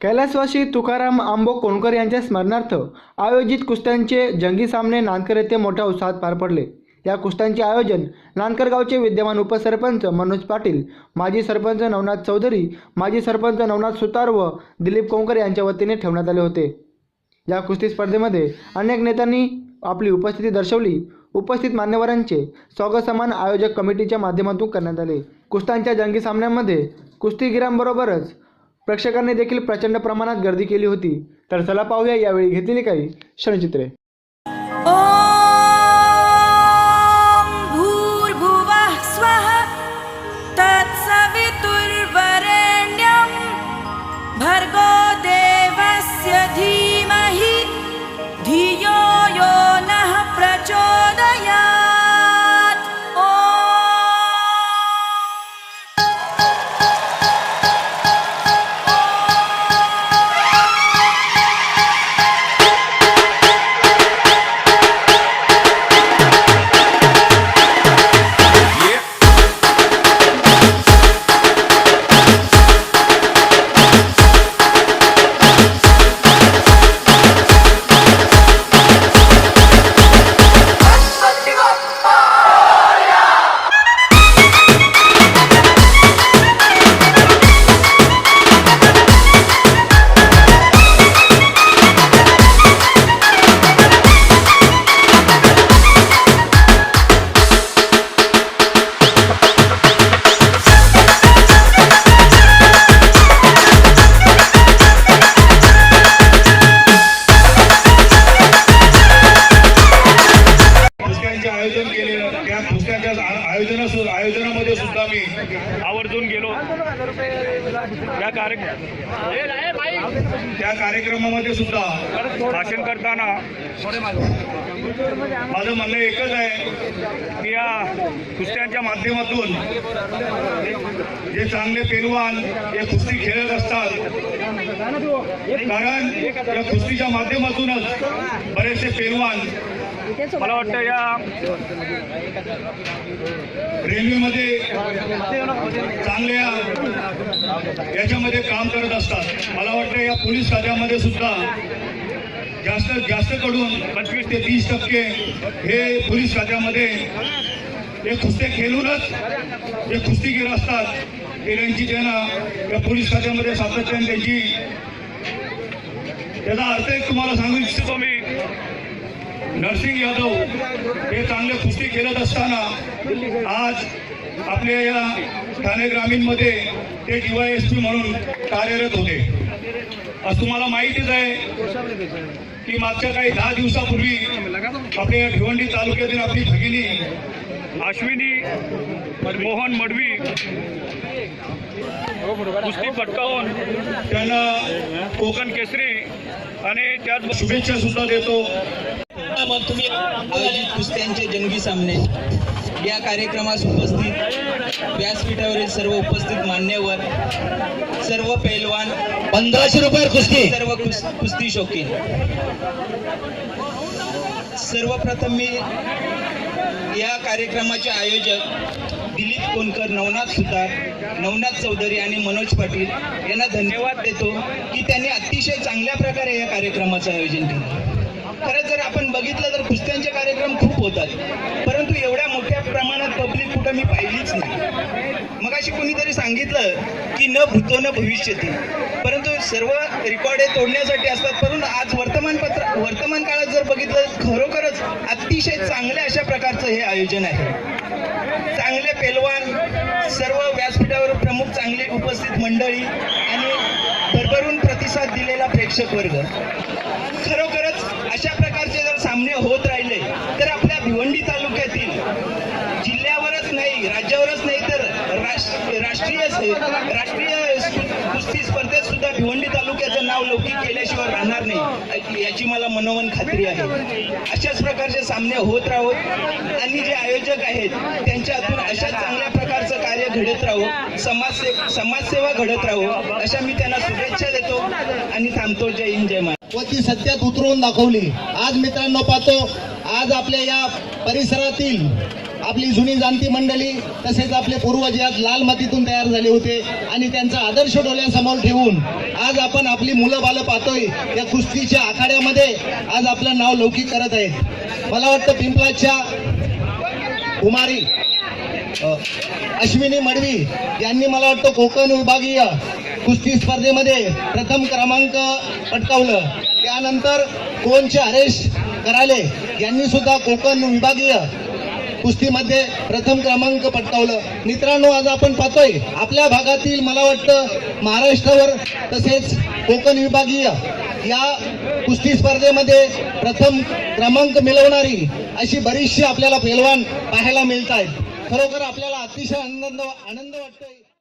कैलासवासी तुकाराम आंबो कोणकर यांच्या स्मरणार्थ आयोजित कुस्त्यांचे जंगी सामने नांदकर येथे मोठ्या उत्साहात पार पडले. या कुस्त्यांचे आयोजन नांदकर गावचे विद्यमान उपसरपंच मनोज पाटील माजी सरपंच नवनाथ चौधरी माजी सरपंच नवनाथ सुतार व दिलीप कोंकर यांच्या वतीने ठेवण्यात आले होते. या कुस्ती स्पर्धेमध्ये अनेक नेत्यांनी आपली उपस्थिती दर्शवली. उपस्थित मान्यवरांचे स्वागत समान आयोजक कमिटीच्या माध्यमातून करण्यात आले. कुस्त्यांच्या जंगी सामन्यांमध्ये कुस्तीगिरांबरोबरच प्रेक्षकांनी देखील प्रचंड प्रमाणात गर्दी केली होती. तर चला पाहूया यावेळी घेतलेली काही क्षणचित्रे. त्या कार्यक्रम त्या कार्यक्रमामध्ये सुद्धा भाषण करताना माझं म्हणणं एकच आहे की या कुस्त्यांच्या माध्यमातून जे चांगले पेलवान हे कुस्ती खेळत असतात कारण या कुस्तीच्या माध्यमातूनच बरेचसे पेलवान मला वाटतं या रेल्वेमध्ये चांगल्या याच्यामध्ये काम करत असतात. मला वाटतं या पोलीस खात्यामध्ये सुद्धा जास्त जास्त कडून पंचवीस ते तीस टक्के हे पोलीस खात्यामध्ये हे कुस्ते खेळूनच जे कुस्तीगीर असतात ते त्यांची त्यांना या पोलीस खात्यामध्ये सातत्याने त्यांची त्याचा अर्थ एक तुम्हाला सांगू इच्छितो मी. नरसिंग यादव हे चांगले कुस्ती खेळत असताना आज आपल्या या ठाणे ग्रामीणमध्ये ते डीवायएसपी म्हणून कार्यरत होते. आज तुम्हाला माहितीच आहे की मागच्या काही दहा दिवसापूर्वी आपल्या भिवंडी तालुक्यातील आपली भगिनी अश्विनी मोहन मडवी कुस्ती पटकावून त्यांना कोकण केसरी आणि त्याच शुभेच्छा सुद्धा देतो. मग तुम्ही आयोजित कुस्त्यांचे जंगी सामने. या कार्यक्रमास उपस्थित व्यासपीठावरील सर्व उपस्थित मान्यवर सर्व पैलवान पंधराशे रुपये कुस्ती. सर्व कुस- कुस्ती शौकीन. सर्वप्रथम मी या कार्यक्रमाचे आयोजक दिलीप कोणकर नवनाथ सुतार नवनाथ चौधरी आणि मनोज पाटील यांना धन्यवाद देतो की त्यांनी अतिशय चांगल्या प्रकारे या कार्यक्रमाचं आयोजन केलं. खरं जर आपण बघितलं तर कुस्त्यांचे कार्यक्रम खूप होतात. परंतु एवढ्या मोठ्या प्रमाणात पब्लिक कुठं मी पाहिलीच नाही. मग अशी कोणीतरी सांगितलं की न भूतो न भविष्यती. परंतु सर्व रेकॉर्ड हे तोडण्यासाठी असतात. परंतु आज वर्तमानपत्र वर्तमान काळात जर बघितलं खरोखरच अतिशय चांगल्या अशा प्रकारचं हे आयोजन आहे. चांगले पेलवान सर्व व्यासपीठावर प्रमुख चांगले उपस्थित मंडळी आणि भरभरून प्रतिसाद दिलेला प्रेक्षक वर्ग. खरोखरच अशा प्रकारचे जर सामने होत राहिले तर आपल्या भिवंडी तालुक्यातील जिल्ह्यावरच नाही राज्यावरच नाही तर राष्ट्र- राष्ट्रीय राष्ट्रीय कुस्ती स्पर्धेत सुद्धा भिवंडी तालुक्याचं नाव लौकिक केल्याशिवाय राहणार नाही. याची मला मनोमन खात्री आहे. अशाच प्रकारचे सामने होत राहोत आणि जे आयोजक आहेत त्यांच्या हातून अशा चांगल्या प्रकारचं कार्य घडत राहो समाजसे समाजसेवा घडत राहो अशा मी त्यांना शुभेच्छा देतो आणि थांबतो. जय हिंद जय महाराज व ती सत्यात उतरवून दाखवली. आज मित्रांनो पाहतो आज आपल्या या परिसरातील आपली जुनी जाणती मंडळी तसेच आपले पूर्वज यात लाल मातीतून तयार झाले होते आणि त्यांचा आदर्श डोळ्यासमोर ठेवून आज आपण आपली मुलं बालं पाहतोय या कुस्तीच्या आखाड्यामध्ये आज आपलं नाव लौकिक करत आहेत. मला वाटतं पिंपलाच्या कुमारी अश्विनी मडवी यांनी मला वाटतं कोकण विभागीय कुस्ती स्पर्धेमध्ये प्रथम क्रमांक पटकावलं. त्यानंतर कोणचे हरेश कराले यांनी सुद्धा कोकण विभागीय कुस्तीमध्ये प्रथम क्रमांक पटकावलं. मित्रांनो आज आपण पाहतोय आपल्या भागातील मला वाटतं महाराष्ट्रावर तसेच कोकण विभागीय या कुस्ती स्पर्धेमध्ये प्रथम क्रमांक मिळवणारी अशी बरीचशी आपल्याला पैलवान पाहायला मिळत आहेत खरोखर आपल्याला अतिशय आनंद आनंद वाटतोय.